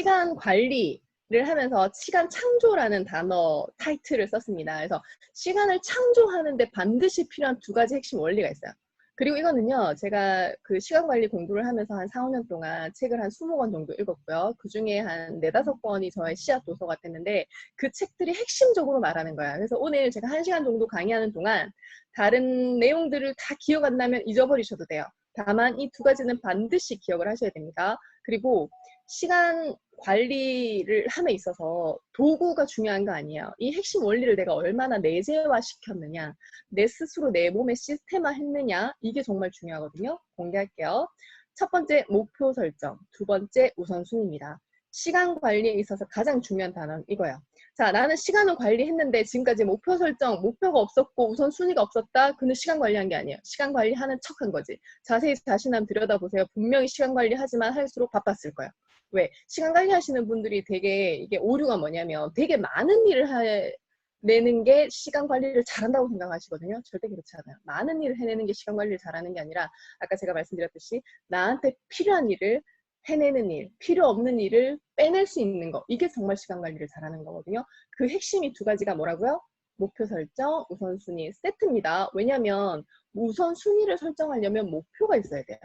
시간 관리 를 하면서 시간 창조라는 단어 타이틀을 썼습니다. 그래서 시간을 창조하는데 반드시 필요한 두 가지 핵심 원리가 있어요. 그리고 이거는요, 제가 그 시간 관리 공부를 하면서 한 4, 5년 동안 책을 한 20권 정도 읽었고요. 그 중에 한 4, 5권이 저의 씨앗 도서가 됐는데 그 책들이 핵심적으로 말하는 거야. 그래서 오늘 제가 1시간 정도 강의하는 동안 다른 내용들을 다 기억 안 나면 잊어버리셔도 돼요. 다만 이 두 가지는 반드시 기억을 하셔야 됩니다. 그리고 시간 관리를 함에 있어서 도구가 중요한 거 아니에요. 이 핵심 원리를 내가 얼마나 내재화 시켰느냐, 내 스스로 내 몸에 시스템화 했느냐, 이게 정말 중요하거든요. 공개할게요. 첫 번째, 목표 설정. 두 번째, 우선순위입니다. 시간 관리에 있어서 가장 중요한 단어는 이거예요. 자, 나는 시간을 관리했는데 지금까지 목표 설정, 목표가 없었고 우선순위가 없었다? 그는 시간 관리한 게 아니에요. 시간 관리하는 척 한 거지. 자세히 자신 한번 들여다보세요. 분명히 시간 관리하지만 할수록 바빴을 거예요. 왜? 시간 관리 하시는 분들이 되게 이게 오류가 뭐냐면 되게 많은 일을 해, 내는 게 시간 관리를 잘한다고 생각하시거든요. 절대 그렇지 않아요. 많은 일을 해내는 게 시간 관리를 잘하는 게 아니라 아까 제가 말씀드렸듯이 나한테 필요한 일을 해내는 일, 필요 없는 일을 빼낼 수 있는 거 이게 정말 시간 관리를 잘하는 거거든요. 그 핵심이 두 가지가 뭐라고요? 목표 설정, 우선순위 세트입니다. 왜냐하면 우선순위를 설정하려면 목표가 있어야 돼요.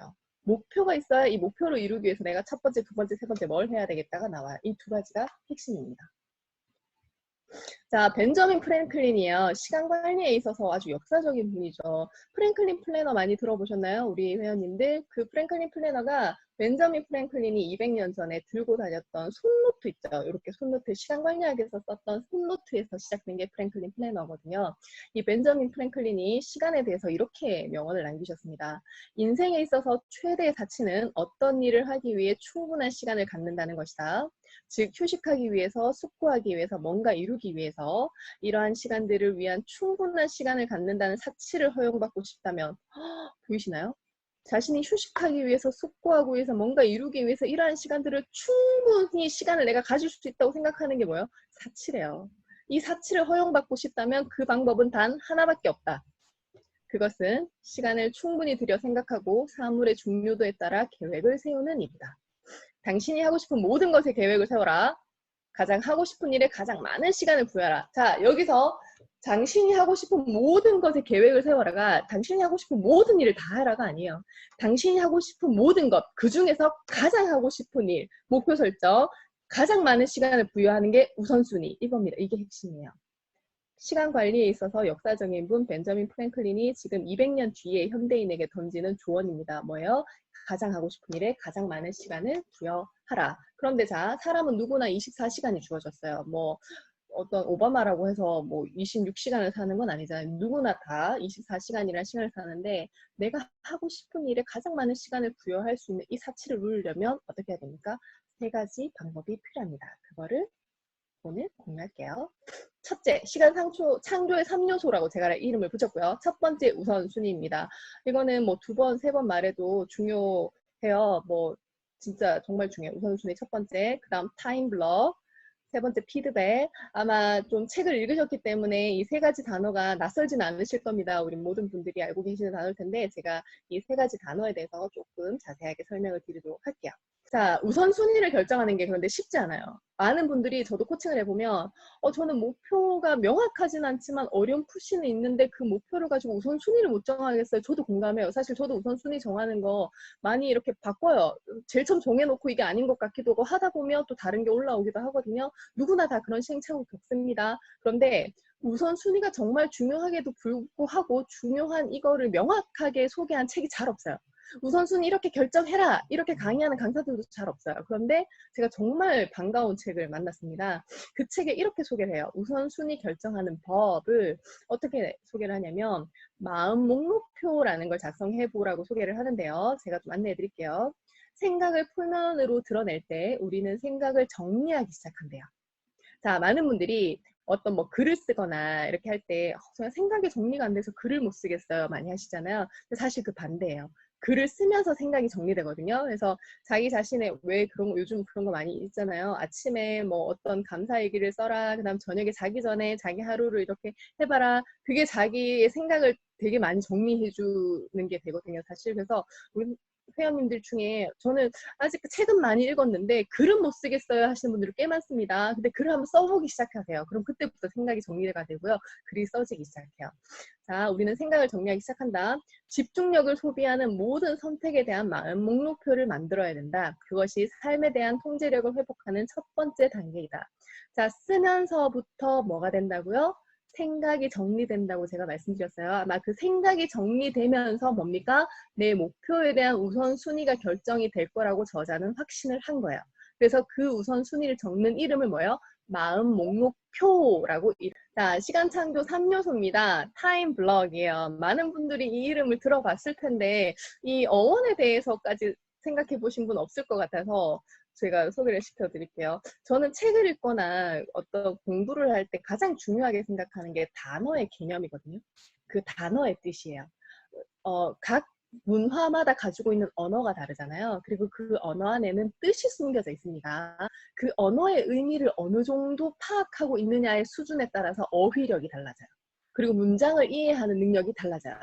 목표가 있어야 이 목표를 이루기 위해서 내가 첫 번째, 두 번째, 세 번째 뭘 해야 되겠다가 나와요. 이 두 가지가 핵심입니다. 자, 벤저민 프랭클린이에요. 시간 관리에 있어서 아주 역사적인 분이죠. 프랭클린 플래너 많이 들어보셨나요? 우리 회원님들. 그 프랭클린 플래너가 벤저민 프랭클린이 200년 전에 들고 다녔던 손노트 있죠. 이렇게 손노트 시간 위해서 썼던 손노트에서 시작된 게 프랭클린 플래너거든요. 이 벤저민 프랭클린이 시간에 대해서 이렇게 명언을 남기셨습니다. 인생에 있어서 최대의 가치는 어떤 일을 하기 위해 충분한 시간을 갖는다는 것이다. 즉 휴식하기 위해서 숙고하기 위해서 뭔가 이루기 위해서 이러한 시간들을 위한 충분한 시간을 갖는다는 사치를 허용받고 싶다면 허, 보이시나요? 자신이 휴식하기 위해서 숙고하고 위해서 뭔가 이루기 위해서 이러한 시간들을 충분히 시간을 내가 가질 수 있다고 생각하는 게 뭐예요? 사치래요. 이 사치를 허용받고 싶다면 그 방법은 단 하나밖에 없다. 그것은 시간을 충분히 들여 생각하고 사물의 중요도에 따라 계획을 세우는 일이다. 당신이 하고 싶은 모든 것에 계획을 세워라. 가장 하고 싶은 일에 가장 많은 시간을 부여하라. 자, 여기서 당신이 하고 싶은 모든 것에 계획을 세워라가 당신이 하고 싶은 모든 일을 다 하라가 아니에요. 당신이 하고 싶은 모든 것, 그 중에서 가장 하고 싶은 일, 목표 설정, 가장 많은 시간을 부여하는 게 우선순위. 이겁니다. 이게 핵심이에요. 시간 관리에 있어서 역사적인 분 벤저민 프랭클린이 지금 200년 뒤에 현대인에게 던지는 조언입니다. 뭐예요? 가장 하고 싶은 일에 가장 많은 시간을 부여하라. 그런데 자, 사람은 누구나 24시간이 주어졌어요. 뭐 어떤 오바마라고 해서 뭐 26시간을 사는 건 아니잖아요. 누구나 다 24시간이라는 시간을 사는데 내가 하고 싶은 일에 가장 많은 시간을 부여할 수 있는 이 사치를 누리려면 어떻게 해야 됩니까? 세 가지 방법이 필요합니다. 그거를 오늘 공유할게요. 첫째, 시간 상초, 창조의 3요소라고 제가 이름을 붙였고요. 첫 번째 우선순위입니다. 이거는 뭐 두 번, 세 번 말해도 중요해요. 뭐 진짜 정말 중요해요. 우선순위 첫 번째, 그 다음 타임 블럭, 세 번째 피드백. 아마 좀 책을 읽으셨기 때문에 이 세 가지 단어가 낯설지는 않으실 겁니다. 우리 모든 분들이 알고 계시는 단어일 텐데 제가 이 세 가지 단어에 대해서 조금 자세하게 설명을 드리도록 할게요. 자, 우선순위를 결정하는 게 그런데 쉽지 않아요. 많은 분들이 저도 코칭을 해보면 어, 저는 목표가 명확하진 않지만 어려운 푸시는 있는데 그 목표를 가지고 우선순위를 못 정하겠어요. 저도 공감해요. 사실 저도 우선순위 정하는 거 많이 이렇게 바꿔요. 제일 처음 정해놓고 이게 아닌 것 같기도 하고 하다 보면 또 다른 게 올라오기도 하거든요. 누구나 다 그런 시행착오 겪습니다. 그런데 우선순위가 정말 중요하게도 불구하고 중요한 이거를 명확하게 소개한 책이 잘 없어요. 우선순위 이렇게 결정해라 이렇게 강의하는 강사들도 잘 없어요. 그런데 제가 정말 반가운 책을 만났습니다. 그 책에 이렇게 소개를 해요. 우선순위 결정하는 법을 어떻게 소개를 하냐면 마음 목록표라는 걸 작성해 보라고 소개를 하는데요. 제가 좀 안내해 드릴게요. 생각을 표면으로 드러낼 때 우리는 생각을 정리하기 시작한대요. 자, 많은 분들이 어떤 뭐 글을 쓰거나 이렇게 할때 어, 생각이 정리가 안 돼서 글을 못 쓰겠어요 많이 하시잖아요. 근데 사실 그 반대예요. 글을 쓰면서 생각이 정리되거든요. 그래서 자기 자신의 왜 그런 거 요즘 그런 거 많이 있잖아요. 아침에 뭐 어떤 감사 얘기를 써라. 그다음 저녁에 자기 전에 자기 하루를 이렇게 해봐라. 그게 자기의 생각을 되게 많이 정리해 주는 게 되거든요. 사실 그래서 회원님들 중에 저는 아직 책은 많이 읽었는데 글은 못 쓰겠어요 하시는 분들이 꽤 많습니다. 근데 글을 한번 써보기 시작하세요. 그럼 그때부터 생각이 정리가 되고요. 글이 써지기 시작해요. 자, 우리는 생각을 정리하기 시작한다. 집중력을 소비하는 모든 선택에 대한 마음 목록표를 만들어야 된다. 그것이 삶에 대한 통제력을 회복하는 첫 번째 단계이다. 자, 쓰면서부터 뭐가 된다고요? 생각이 정리된다고 제가 말씀드렸어요. 아마 그 생각이 정리되면서 뭡니까? 내 목표에 대한 우선순위가 결정이 될 거라고 저자는 확신을 한 거예요. 그래서 그 우선순위를 적는 이름을 뭐예요? 마음 목록표라고 이- 자 시간 창조 3요소입니다. 타임 블럭이에요. 많은 분들이 이 이름을 들어봤을 텐데 이 어원에 대해서까지 생각해 보신 분 없을 것 같아서 제가 소개를 시켜드릴게요. 저는 책을 읽거나 어떤 공부를 할 때 가장 중요하게 생각하는 게 단어의 개념이거든요. 그 단어의 뜻이에요. 어, 각 문화마다 가지고 있는 언어가 다르잖아요. 그리고 그 언어 안에는 뜻이 숨겨져 있습니다. 그 언어의 의미를 어느 정도 파악하고 있느냐의 수준에 따라서 어휘력이 달라져요. 그리고 문장을 이해하는 능력이 달라져요.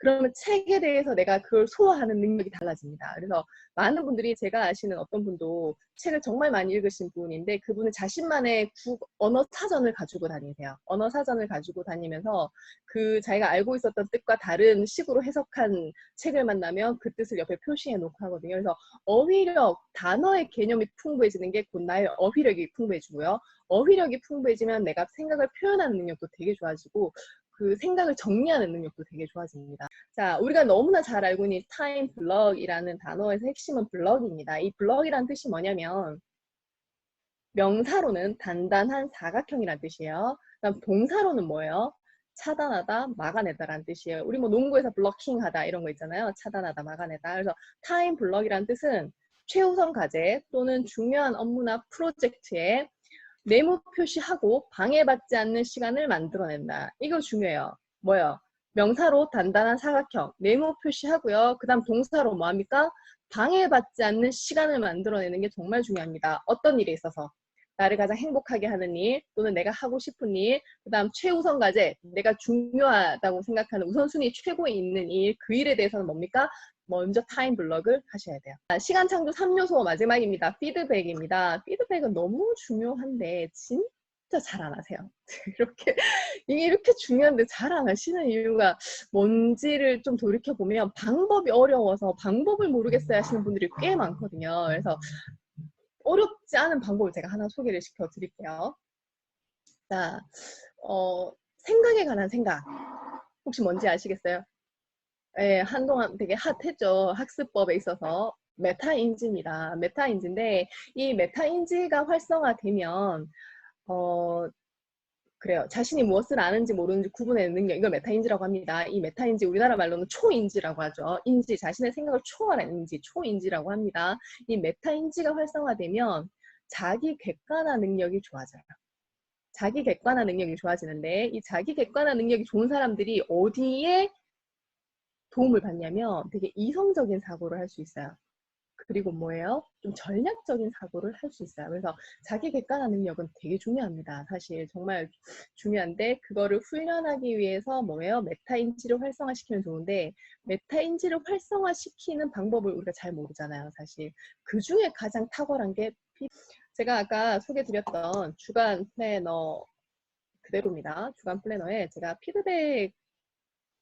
그러면 책에 대해서 내가 그걸 소화하는 능력이 달라집니다. 그래서 많은 분들이 제가 아시는 어떤 분도 책을 정말 많이 읽으신 분인데 그분은 자신만의 국, 언어 사전을 가지고 다니세요. 언어 사전을 가지고 다니면서 그 자기가 알고 있었던 뜻과 다른 식으로 해석한 책을 만나면 그 뜻을 옆에 표시해 놓고 하거든요. 그래서 어휘력, 단어의 개념이 풍부해지는 게 곧 나의 어휘력이 풍부해지고요. 어휘력이 풍부해지면 내가 생각을 표현하는 능력도 되게 좋아지고 그 생각을 정리하는 능력도 되게 좋아집니다. 자, 우리가 너무나 잘 알고 있는 타임 블럭이라는 단어에서 핵심은 블럭입니다. 이 블럭이란 뜻이 뭐냐면 명사로는 단단한 사각형이란 뜻이에요. 그다음 동사로는 뭐예요? 차단하다, 막아내다라는 뜻이에요. 우리 뭐 농구에서 블러킹하다 이런 거 있잖아요. 차단하다, 막아내다. 그래서 타임 블럭이란 뜻은 최우선 과제 또는 중요한 업무나 프로젝트에 메모 표시하고 방해받지 않는 시간을 만들어낸다. 이거 중요해요. 뭐요? 명사로 단단한 사각형, 메모 표시하고요. 그 다음 동사로 뭐합니까? 방해받지 않는 시간을 만들어내는 게 정말 중요합니다. 어떤 일에 있어서. 나를 가장 행복하게 하는 일, 또는 내가 하고 싶은 일, 그 다음 최우선 과제, 내가 중요하다고 생각하는 우선순위 최고에 있는 일, 그 일에 대해서는 뭡니까? 먼저 타임 블럭을 하셔야 돼요. 아, 시간 창조 3요소 마지막입니다. 피드백입니다. 피드백은 너무 중요한데 진짜 잘 안 하세요. 이렇게 이게 이렇게 중요한데 잘 안 하시는 이유가 뭔지를 좀 돌이켜 보면 방법이 어려워서 방법을 모르겠어요 하시는 분들이 꽤 많거든요. 그래서 어렵지 않은 방법을 제가 하나 소개를 시켜 드릴게요. 자, 어, 생각에 관한 생각. 혹시 뭔지 아시겠어요? 예, 한동안 되게 핫했죠. 학습법에 있어서. 메타인지입니다. 메타인지인데, 이 메타인지가 활성화되면, 어, 그래요. 자신이 무엇을 아는지 모르는지 구분해내는 능력, 이걸 메타인지라고 합니다. 이 메타인지, 우리나라 말로는 초인지라고 하죠. 인지, 자신의 생각을 초월하는 인지, 초인지라고 합니다. 이 메타인지가 활성화되면 자기 객관화 능력이 좋아져요. 자기 객관화 능력이 좋아지는데, 이 자기 객관화 능력이 좋은 사람들이 어디에 도움을 받냐면 되게 이성적인 사고를 할 수 있어요. 그리고 뭐예요? 좀 전략적인 사고를 할 수 있어요. 그래서 자기 객관화 능력은 되게 중요합니다. 사실 정말 중요한데 그거를 훈련하기 위해서 뭐예요? 메타인지를 활성화시키면 좋은데 메타인지를 활성화시키는 방법을 우리가 잘 모르잖아요. 사실 그 중에 가장 탁월한 게 피- 제가 아까 소개드렸던 주간 플래너 그대로입니다. 주간 플래너에 제가 피드백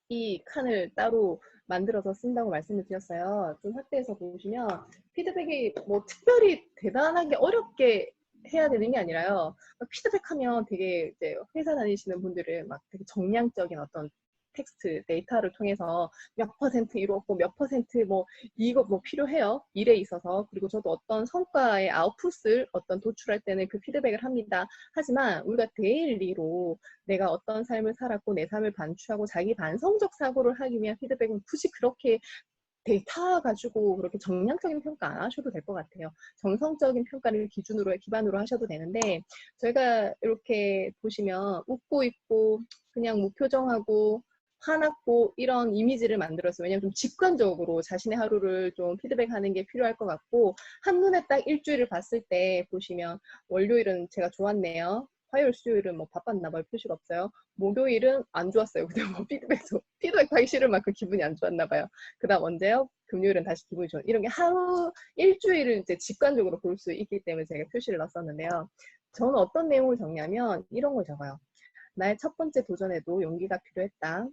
이 칸을 따로 만들어서 쓴다고 말씀을 드렸어요. 좀 확대해서 보시면 피드백이 뭐 특별히 대단하게 어렵게 해야 되는 게 아니라요. 피드백하면 되게 이제 회사 다니시는 분들은 막 되게 정량적인 어떤 텍스트 데이터를 통해서 몇 퍼센트 이루었고 몇 퍼센트 뭐 이거 뭐 필요해요? 일에 있어서. 그리고 저도 어떤 성과의 아웃풋을 어떤 도출할 때는 그 피드백을 합니다. 하지만 우리가 데일리로 내가 어떤 삶을 살았고 내 삶을 반추하고 자기 반성적 사고를 하기 위한 피드백은 굳이 그렇게 데이터 가지고 그렇게 정량적인 평가 안 하셔도 될 것 같아요. 정성적인 평가를 기준으로 기반으로 하셔도 되는데 저희가 이렇게 보시면 웃고 있고 그냥 무표정하고 화났고 이런 이미지를 만들었어요. 왜냐면 좀 직관적으로 자신의 하루를 좀 피드백하는 게 필요할 것 같고 한눈에 딱 일주일을 봤을 때 보시면 월요일은 제가 좋았네요. 화요일, 수요일은 뭐 바빴나 봐요. 표시가 없어요. 목요일은 안 좋았어요. 근데 뭐 피드백도 피드백 하기 싫을 만큼 기분이 안 좋았나 봐요. 그 다음 언제요? 금요일은 다시 기분이 좋은 이런 게 하루 일주일을 이제 직관적으로 볼 수 있기 때문에 제가 표시를 넣었었는데요. 저는 어떤 내용을 적냐면 이런 걸 적어요. 나의 첫 번째 도전에도 용기가 필요했다.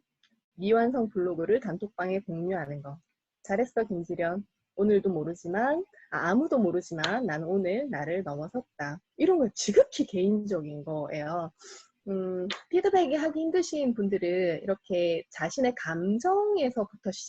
미완성 블로그를 단톡방에 공유하는 거. 잘했어 김지련. 오늘도 모르지만 아, 아무도 모르지만 나는 오늘 나를 넘어섰다. 이런 거 지극히 개인적인 거예요. 음, 피드백이 하기 힘드신 분들은 이렇게 자신의 감정에서부터 시작